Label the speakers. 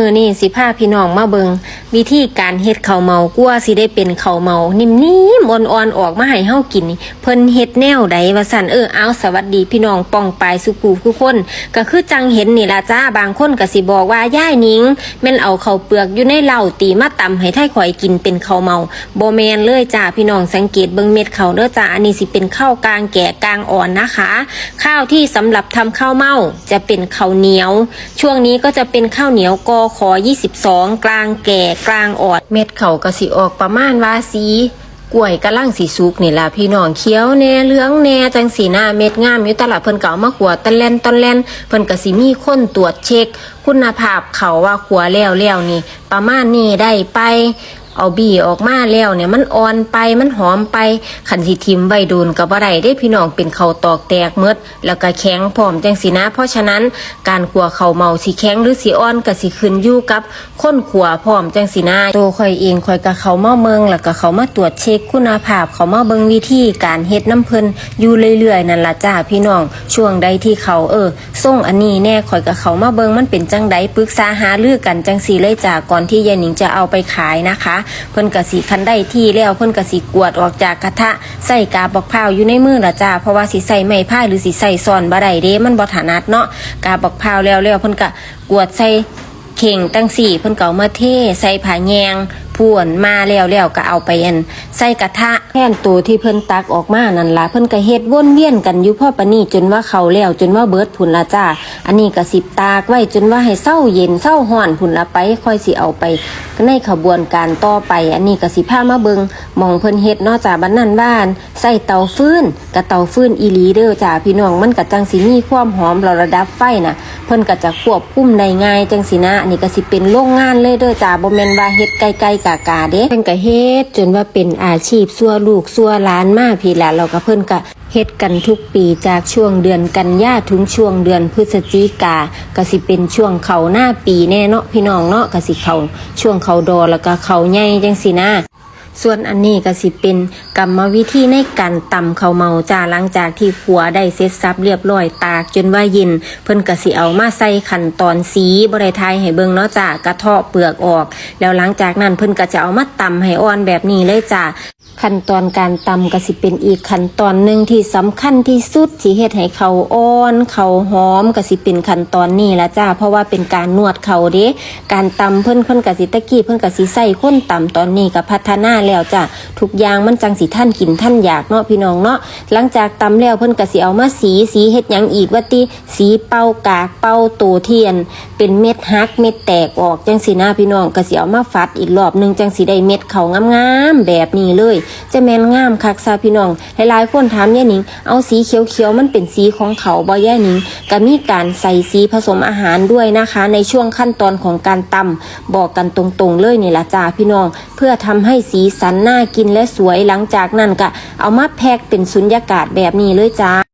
Speaker 1: มือนี่สิพาพี่น้องมาเบิงวิธีการเฮ็ดข้าวเมากลัวสิได้เป็นข้าวเมา นิ่มๆอ่อนๆออกมาให้เฮากินนี่เพิ่นเฮ็ดแนวใดว่าซั่นเออเอาสวัสดีพี่น้องป้องปายสุกูทุกคน ก็คือจังเห็นนี่ล่ะจ้าบางคนก็สิบอกว่าย่ายนิงแม่นเอาข้าวเปลือกอยู่ในเหล้าตีมาตำให้ไทข่อยกินเป็นข้าวเมาบ่แม่นเลยจ้าพี่น้องสังเกตเบิ่งเม็ดข้าวเด้อจ้าอันนี้สิเป็นข้าวกลางแก่กลางอ่อนนะคะ ข้าวที่สำหรับทำข้าวเมาจะเป็นข้าวเหนียว ช่วงนี้ก็จะเป็นข้าวเหนียวกอขอ 22 กลางแก่กลางอ่อน เม็ดเขากะสิออกประมาณว่าสีกล้วยกะลังสีสุกนี่ล่ะพี่น้องเขียวแน่เหลืองแน่จังสีหน้าเม็ดงามอยู่ตลาดเพิ่นก็เอามาขัวตะแลนตอนแลนเพิ่นกะสิมีคนตรวจเช็ค คุณภาพเขาว่าขัวแล้วแล้วนี่ ประมาณนี้ได้ไป เอาบีออกมาแล้วเนี่ยมันอ่อนไปมันหอมไปขันสิทิมใบโดนกับอะไรได้พี่น้องเป็นเขาตอกแตกเมดแล้วก็แข็งพร้อมจังสีนะ เพราะฉะนั้นการขัวเขาเมาสีแข็งหรือสีอ่อนก็สิขึ้นยู่กับค้นขัวพร้อมจังสีนะโตคอยเองคอยกับเขาเมาเมืองแล้วก็เขามาตรวจเช็คคุณภาพ เขามาเบิงวิธีการเฮ็ดน้ำเพิ่นอยู่เรื่อยๆนั่นละจ้าพี่น้องช่วงใดที่เขาเออส่งอันนี้แน่คอยกับเขามาเบิงมันเป็นจังใดปรึกษาหารือกันจังสีเลยจ้าก่อนที่ยายหนิงจะเอาไปขายนะคะเพิ่นกะสีคันได้ที่แล้วเพิ่นกะสีกวดออกจากกระทะใส่กาบอกพร้าวอยู่ในมือละจ้าเพราะว่าสิใส่ไม้พายหรือสิใส่ซ่อนบ่ได้เด้มันบ่ถนัดเนาะกาบอกพร้าวแล้วแล้วเพิ่นกะกวดใส่เข่งตั้งสี่เพิ่นก็เอามาเทใส่ผาแยง พ่วนมาแล้วแล้วก็เอาไปอันใส่กระทะแท่นตัวที่เพิ่นตักออกมานั่นล่ะเพิ่นก็เฮ็ดวนเวียนกันอยู่พ่อปานนี้จนว่าเขาแล้วจนว่าเบิดพุ่นละจ้าอันนี้ก็สิบตากไว้จนว่าให้เศร้าเย็นเศร้าห้อนพุ่นละไปค่อยสิเอาไปในขบวนการต่อไป อันนี้ก็สิพามาเบิงมองเพิ่นเฮ็ดนอกจากบ้านนั้นบ้าน ใส่เตาฟืนกับเตาฟืนอีลีเด้อจ้าพี่น้องมันก็จังสิมีความหอมเราระดับไฟน่ะเพิ่นก็จะควบคุมได้ง่ายจังสินะอันนี้ก็สิเป็นโรงงานเลยเด้อจ้าบ่แม่นว่าเฮ็ดไกลๆกากาเด้เพิ่นก็เฮ็ดจนว่าเป็นอาชีพซัวลูกซัวล้านมาพี่ละเราก็เพิ่นก็เฮ็ดกันทุกปีจากช่วงเดือนกันยาถึงช่วงเดือนพฤศจิกาก็สิเป็นช่วงเขาหน้าปีแน่เนาะพี่น้องเนาะก็สิเขาช่วงเขาดอแล้วก็เขาใหญ่จังสินะ ส่วนอันนี้ก็สิเป็นกรรมวิธีในการตำข้าวเมาจ้าหลังจากที่ขัวได้เซ็จซับเรียบร้อยตากจนว่าเย็น เพิ่นก็สิเอามาใส่ขั้นตอนสีบริไทยให้เบิ่งเนาะจ้ากระเทาะเปลือกออก แล้วหลังจากนั้นเพิ่นก็จะเอามาตำให้อ่อนแบบนี้เลยจ้า ขั้นตอนการตำก็สิเป็นอีกขั้นตอนหนึ่งที่สำคัญที่สุดที่เฮ็ดให้เขาอ่อนเขาหอมก็สิเป็นขั้นตอนนี้ละจ้า เพราะว่าเป็นการนวดเขาเด้การตำเพิ่นเพิ่นก็สิตะกี้เพิ่นก็สิใส่ข้นตำตอนนี้ก็พัฒนาแล้วจ้ะทุกอย่างมันจังสิท่านกินท่านอยากเนาะพี่น้องเนาะหลังจากตำแล้วเพิ่นก็สิเอามาสีสีเฮ็ดหยังอีกว่าติสีเป่ากากเป่าตัวเทียน เป็นเม็ดฮักเม็ดแตกออกจังสินะพี่น้องก็สิเอามาฟัดอีกรอบหนึงจังสิได้เม็ดเขางามๆแบบนี้เลยจะแมนงามคักซาพี่น้องหลายๆคนถามย่าหนิง เอาสีเขียวๆมันเป็นสีของเขาบอย่าหนิงก็มีการใส่สีผสมอาหารด้วยนะคะ ในช่วงขั้นตอนของการตำบอกกันตรงๆเลยนี่ละจ้าพี่น้อง เพื่อทำให้สีสันน่ากินและสวยหลังจากนั้นก็เอามาแพ็คเป็นสุญญากาศแบบนี้เลยจ้า